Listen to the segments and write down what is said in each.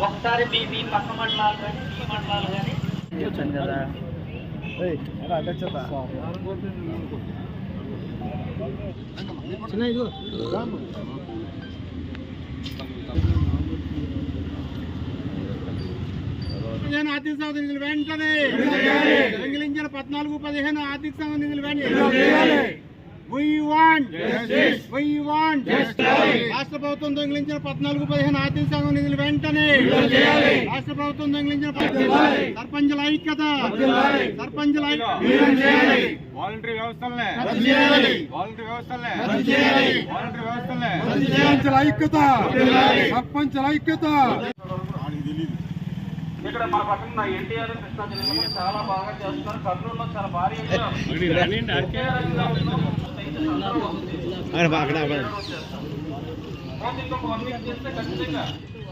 ఒకసారి మీ మీ పక్క మండలాలు కానీ మీ మండలాలు కానీ. వచ్చాను కదా చిన్న ఇదిగో. పదిహేను ఆర్థిక సంవత్సరం? నిధులు వెంటనే. దొంగిలించిన పద్నాలుగు పదిహేను ఆర్థిక సంవత్సరం. నిధులు వెంటనే. రాష్ట్ర ప్రభుత్వం దొంగిలించిన పద్నాలుగు పదిహేను ఆర్థిక సంఘం నిధులు వెంటనే రాష్ట్ర ప్రభుత్వం దొంగిలించిన పద్నాలుగు- సర్పంచుల ఐక్యత. సర్పంచుల వాలంటరీ వ్యవస్థలనే. వాలంటరీ వ్యవస్థలనే. వాలంటరీ వ్యవస్థలనే. సర్పంచుల ఐక్యత. సర్పంచుల ఐక్యత. ఇక్కడ మన పక్కన ఎన్టీఆర్ కృష్ణా జిల్లాలో చాలా బాగా చేస్తున్నారు. కర్నూలులో చాలా భారీ అక్కడ అక్కడ అక్కడ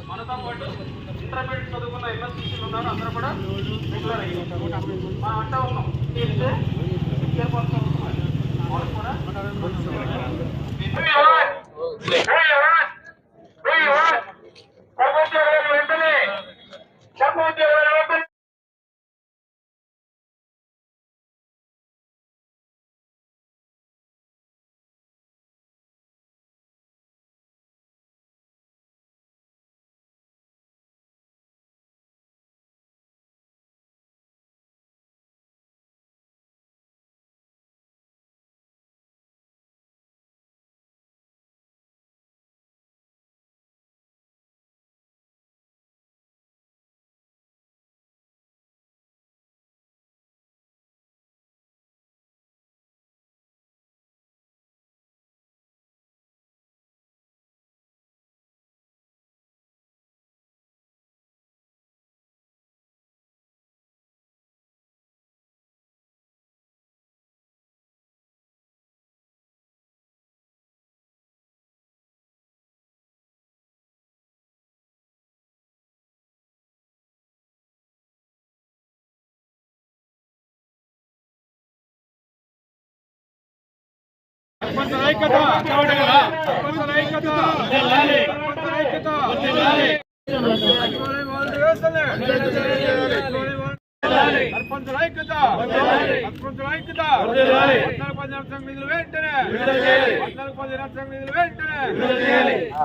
మనతో పాటు ఇంటర్మీడియట్ చదువుకున్న ఎంఎస్సీలు ఉన్నారు అందరూ కూడా రెగ్యులర్ అయ్యారు మనం అంటా ఉన్నాం చేస్తే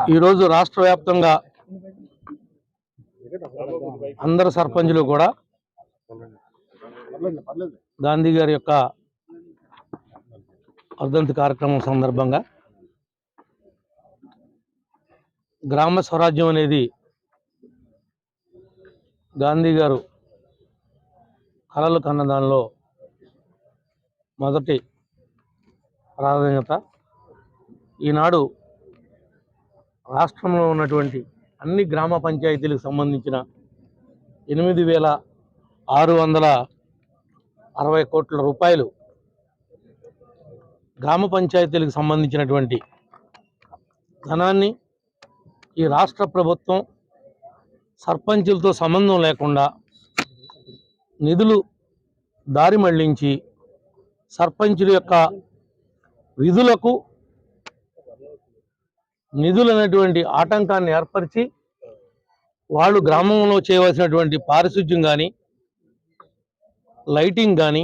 ఈరోజు రాష్ట్ర వ్యాప్తంగా అందరు సర్పంచులు కూడా గాంధీ గారి యొక్క వర్ధంతి కార్యక్రమం సందర్భంగా గ్రామ స్వరాజ్యం అనేది గాంధీ గారు కళలు కన్న దానిలో మొదటి ప్రాధాన్యత. ఈనాడు రాష్ట్రంలో ఉన్నటువంటి అన్ని గ్రామ పంచాయతీలకు సంబంధించిన ఎనిమిది వేల ఆరు వందల అరవై కోట్ల రూపాయలు గ్రామ పంచాయతీలకు సంబంధించినటువంటి ధనాన్ని ఈ రాష్ట్ర ప్రభుత్వం సర్పంచులతో సంబంధం లేకుండా నిధులు దారి మళ్ళించి సర్పంచుల యొక్క విధులకు నిధులనేటువంటి ఆటంకాన్ని ఏర్పరిచి వాళ్ళు గ్రామంలో చేయవలసినటువంటి పారిశుద్ధ్యం కానీ లైటింగ్ కానీ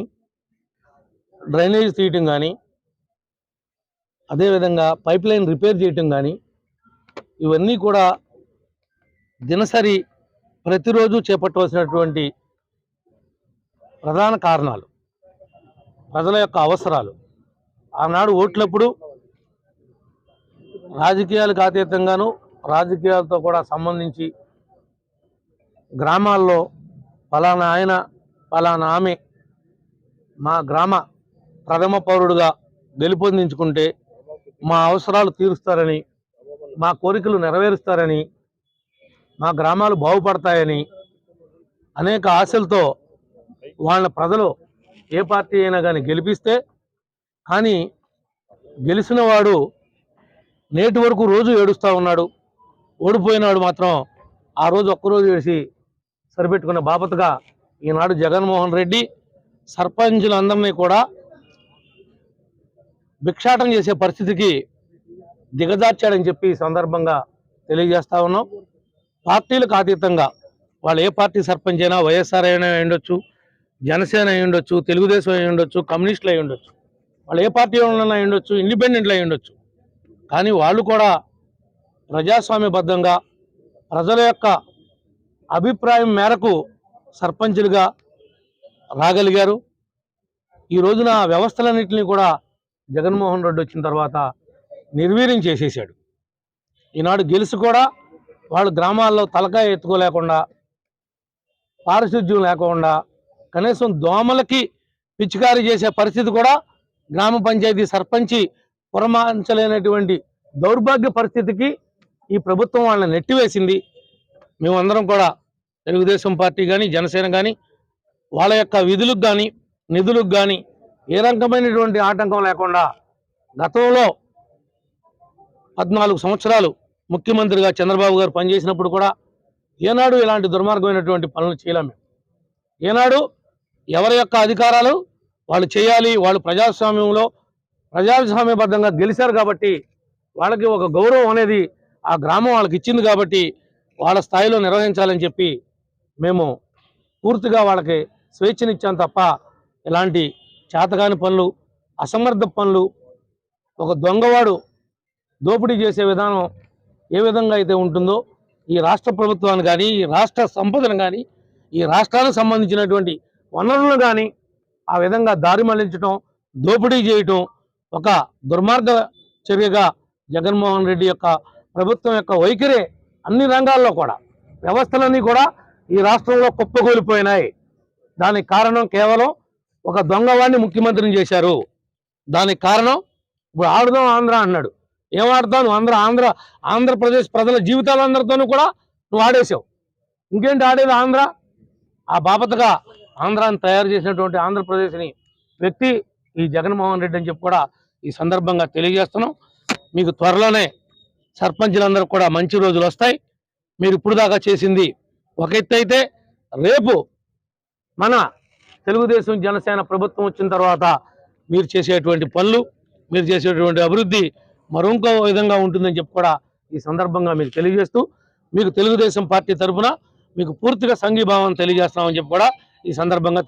డ్రైనేజ్ తీయటం కానీ అదేవిధంగా పైప్ లైన్ రిపేర్ చేయటం కానీ ఇవన్నీ కూడా దినసరి ప్రతిరోజు చేపట్టవలసినటువంటి ప్రధాన కారణాలు ప్రజల యొక్క అవసరాలు. ఆనాడు ఓట్లప్పుడు రాజకీయాలకు అతీతంగాను రాజకీయాలతో కూడా సంబంధించి గ్రామాల్లో ఫలానా ఆయన ఫలానా ఆమె మా గ్రామ ప్రథమ పౌరుడుగా గెలుపొందించుకుంటే మా అవసరాలు తీరుస్తారని మా కోరికలు నెరవేరుస్తారని మా గ్రామాలు బాగుపడతాయని అనేక ఆశలతో వాళ్ళ ప్రజలు ఏ పార్టీ అయినా కానీ గెలిపిస్తే కానీ గెలిచిన వాడు నేటి వరకు రోజు ఏడుస్తూ ఉన్నాడు. ఓడిపోయినాడు మాత్రం ఆ రోజు ఒక్కరోజు ఏడిసి సరిపెట్టుకున్న బాపతగా ఈనాడు జగన్మోహన్ రెడ్డి సర్పంచులందరినీ కూడా భిక్షాటం చేసే పరిస్థితికి దిగజార్చాడని చెప్పి ఈ సందర్భంగా తెలియజేస్తా ఉన్నాం. పార్టీలకు అతీతంగా వాళ్ళు ఏ పార్టీ సర్పంచ్ అయినా వైఎస్ఆర్ అయినా అయి ఉండొచ్చు జనసేన అయి ఉండొచ్చు తెలుగుదేశం అయి ఉండొచ్చు కమ్యూనిస్టులు అయి ఉండొచ్చు వాళ్ళు ఏ పార్టీ వాళ్ళైనా అయి ఉండొచ్చు ఇండిపెండెంట్లు అయి ఉండొచ్చు. కానీ వాళ్ళు కూడా ప్రజాస్వామ్యబద్ధంగా ప్రజల యొక్క అభిప్రాయం మేరకు సర్పంచులుగా రాగలిగారు. ఈ రోజున ఆ వ్యవస్థలన్నింటినీ కూడా జగన్మోహన్ రెడ్డి వచ్చిన తర్వాత నిర్వీర్యం చేసేసాడు ఈనాడు గెలిచి కూడా వాళ్ళు గ్రామాల్లో తలకాయ ఎత్తుకోలేకుండా పారిశుద్ధ్యం లేకుండా కనీసం దోమలకి పిచికారీ చేసే పరిస్థితి కూడా గ్రామ పంచాయతీ సర్పంచి పురమాంచలేనటువంటి దౌర్భాగ్య పరిస్థితికి ఈ ప్రభుత్వం వాళ్ళని నెట్టివేసింది. మేమందరం కూడా తెలుగుదేశం పార్టీ కానీ జనసేన కానీ వాళ్ళ యొక్క విధులకు కానీ నిధులకు కానీ ఏ రకమైనటువంటి ఆటంకం లేకుండా గతంలో పద్నాలుగు సంవత్సరాలు ముఖ్యమంత్రిగా చంద్రబాబు గారు పనిచేసినప్పుడు కూడా ఏనాడు ఇలాంటి దుర్మార్గమైనటువంటి పనులు చేయలేము ఏనాడు ఎవరి యొక్క అధికారాలు వాళ్ళు చేయాలి వాళ్ళు ప్రజాస్వామ్యంలో ప్రజాస్వామ్యబద్ధంగా గెలిచారు కాబట్టి వాళ్ళకి ఒక గౌరవం అనేది ఆ గ్రామం వాళ్ళకి ఇచ్చింది కాబట్టి వాళ్ళ స్థాయిలో నిర్వహించాలని చెప్పి మేము పూర్తిగా వాళ్ళకి స్వేచ్ఛనిచ్చాం తప్ప ఇలాంటి చేతకాని పనులు అసమర్థ పనులు ఒక దొంగవాడు దోపిడీ చేసే విధానం ఏ విధంగా అయితే ఉంటుందో ఈ రాష్ట్ర ప్రభుత్వాన్ని కానీ ఈ రాష్ట్ర సంపదను కానీ ఈ రాష్ట్రానికి సంబంధించినటువంటి వనరులను కానీ ఆ విధంగా దారి మళ్ళించడం దోపిడీ చేయటం ఒక దుర్మార్గ చర్యగా జగన్మోహన్ రెడ్డి యొక్క ప్రభుత్వం యొక్క వైఖరే అన్ని రంగాల్లో కూడా. వ్యవస్థలన్నీ కూడా ఈ రాష్ట్రంలో కుప్పకూలిపోయినాయి. దానికి కారణం కేవలం ఒక దొంగవాడిని ముఖ్యమంత్రిని చేశారు. దానికి కారణం ఇప్పుడు ఆడుదాం ఆంధ్ర అన్నాడు. ఏం ఆడతావు నువ్వు? ఆంధ్ర ఆంధ్ర ఆంధ్రప్రదేశ్ ప్రజల జీవితాలందరితోనూ కూడా నువ్వు ఆడేసావు ఇంకేంటి ఆడేది ఆంధ్ర? ఆ బాపతగా ఆంధ్రాన్ని తయారు చేసినటువంటి ఆంధ్రప్రదేశ్ని వ్యక్తి ఈ జగన్మోహన్ రెడ్డి అని చెప్పి కూడా ఈ సందర్భంగా తెలియజేస్తున్నాం. మీకు త్వరలోనే సర్పంచులందరూ కూడా మంచి రోజులు వస్తాయి. మీరు ఇప్పుడు దాకా చేసింది ఒక ఎత్తు అయితే రేపు మన తెలుగుదేశం జనసేన ప్రభుత్వం వచ్చిన తర్వాత మీరు చేసేటువంటి పనులు మీరు చేసేటువంటి అభివృద్ధి మరొక విధంగా ఉంటుందని చెప్పి కూడా ఈ సందర్భంగా మీకు తెలియజేస్తూ మీకు తెలుగుదేశం పార్టీ తరఫున మీకు పూర్తిగా సంఘీభావం తెలియజేస్తామని చెప్పి కూడా ఈ సందర్భంగా